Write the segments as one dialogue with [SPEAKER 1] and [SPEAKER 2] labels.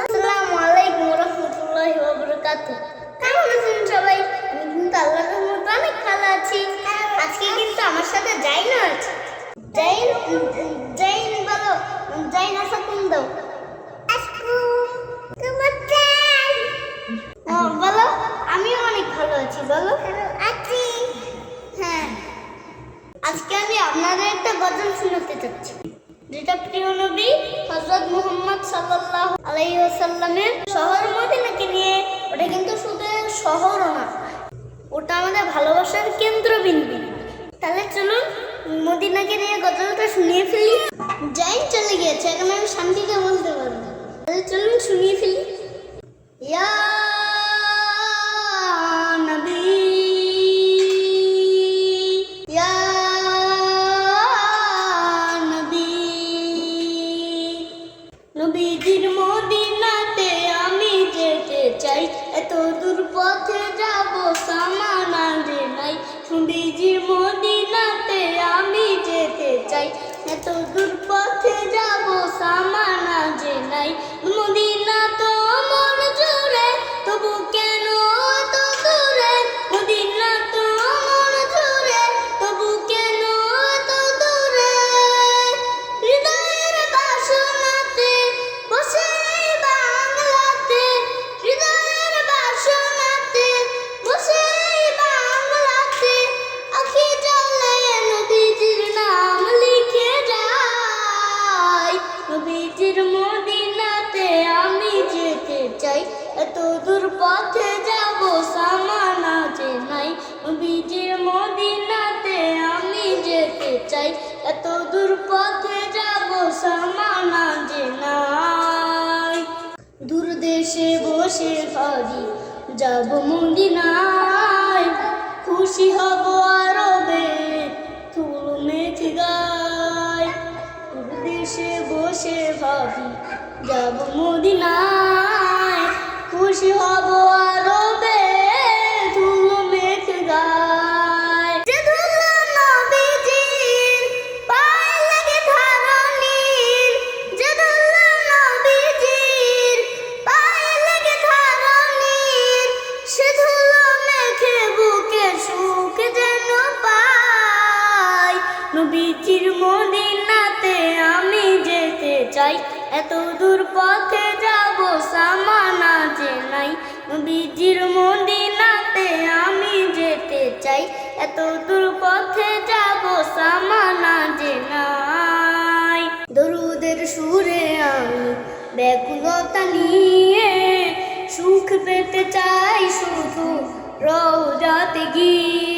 [SPEAKER 1] আসসালামু আলাইকুম রহমতুল্লাহি ওয়া বারাকাতুহু কেমন আছেন সবাই? আমি অনেক ভালো আছি। আজকে কিন্তু আমার সাথে জাইন আছে। জাইন জাইন বলো, জাইন আসা কোন দাও? বলো, আমিও অনেক ভালো আছি, বলো। হ্যাঁ। আজকে আমি আপনাদের একটা গজল শোনাতে চাচ্ছি। প্রিয় নবী হযরত মুহাম্মদ সাল্লাল্লাহু আলাইহি ওয়াসাল্লামের শহর মদিনাকে নিয়ে, ওটা কিন্তু শুধু শহরও না, ওটা আমাদের ভালোবাসার কেন্দ্রবিন্দু। তাহলে চলুন মদিনাকে নিয়ে গজলটা শুনিয়ে ফেলি। যাই চলে গিয়েছে, এখন আমি শান্তিতে বলতে পারব। তাহলে চলুন শুনিয়ে ফেলি। ইয়া পথে যাব সামান যে নাই। নবীজির মদিনাতে আমি যেতে চাই। এত দূর পথে যাব সামান যে নাই। মদিনা এত দূর পথে যাব সামানা যে নাই। নবীজির মদিনাতে আমি যেতে চাই। এত দূর পথে যাব সামানা যে নাই। দূর দেশে বসে ভাবি যাব মদিনায়। খুশি হব আরবে তুল মেঘ গায়। দূর দেশে বসে ভাবি যাব মদিনায়। খুশি হব নবীজির মদিনাতে আমি যেতে চাই। এত দূর পথে যাব সামানা যে নাই। নবীজির মদিনাতে আমি যেতে চাই। এত দূর পথে যাব সামানা যে নাই। দরুদের সুরে আমি ব্যাকুলতা নিয়ে সুখ পেতে চাই। শুধু রওজাতে গিয়ে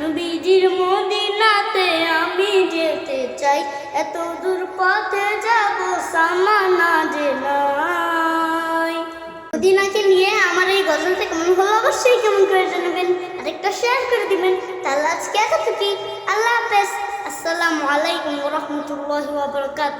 [SPEAKER 1] নবীজির মদিনাতে আমি যেতে চাই। এত দূর পথে যাব সামানা যে মদিনাকে নিয়ে আমার এই গজলটা কেমন হলো অবশ্যই কেমন করে জানাবেন, আরেকটা শেয়ার করে দিবেন। তাহলে আজকে এতটুকুই। আল্লাহ হাফেজ। আসসালামু আলাইকুম রহমতুল্লাহ বারকাত